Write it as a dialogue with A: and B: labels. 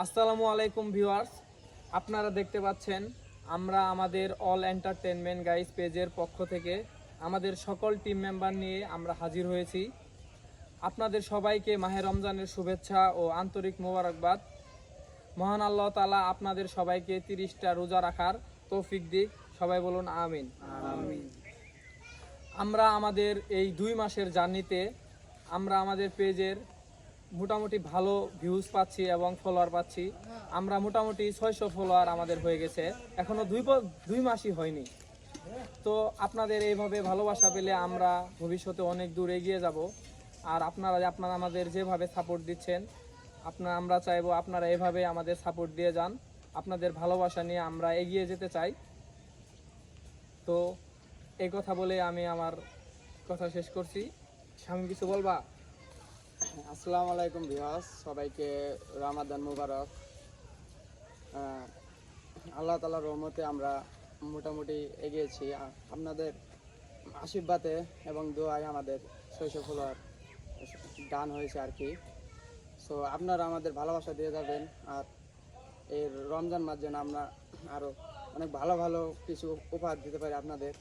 A: আসসালামু আলাইকুম ভিউয়ার্স। আপনারা দেখতে পাচ্ছেন আমরা আমাদের অল এন্টারটেনমেন্ট গাইস পেজের পক্ষ থেকে আমাদের সকল টিম মেম্বার নিয়ে আমরা হাজির হয়েছি। আপনাদের সবাইকে মাহে রমজানের শুভেচ্ছা ও আন্তরিক মোবারকবাদ। মহান আল্লাহ তালা আপনাদের সবাইকে তিরিশটা রোজা রাখার তৌফিক দিক। সবাই বলুন আমিন। আমরা আমাদের এই দুই মাসের জার্নিতে আমরা আমাদের পেজের মোটামুটি ভালো ভিউজ পাচ্ছি এবং ফলোয়ার পাচ্ছি। আমরা মোটামুটি ছয়শো ফলোয়ার আমাদের হয়ে গেছে। এখনও দুই দুই মাসই হয়নি। তো আপনাদের এইভাবে ভালোবাসা পেলে আমরা ভবিষ্যতে অনেক দূর এগিয়ে যাব। আর আপনারা আপনারা আমাদের যেভাবে সাপোর্ট দিচ্ছেন আপনারা আমরা চাইব আপনারা এভাবে আমাদের সাপোর্ট দিয়ে যান। আপনাদের ভালোবাসা নিয়ে আমরা এগিয়ে যেতে চাই। তো এই কথা বলে আমি আমার কথা শেষ করছি। স্বামী কিছু বলবা?
B: আসসালামু আলাইকুম ভিউয়ার্স, সবাইকে রামাদান মুবারক। আল্লাহ তালার রহমতে আমরা মোটামুটি এগিয়েছি আপনাদের আশীর্বাদে এবং দোয়ায় আমাদের শৈশব ফলোয়ার গান হয়েছে আর কি। সো আপনারা আমাদের ভালোবাসা দিয়ে যাবেন আর এই রমজান মাস যেন আমরা আরও অনেক ভালো ভালো কিছু উপহার দিতে পারি আপনাদের।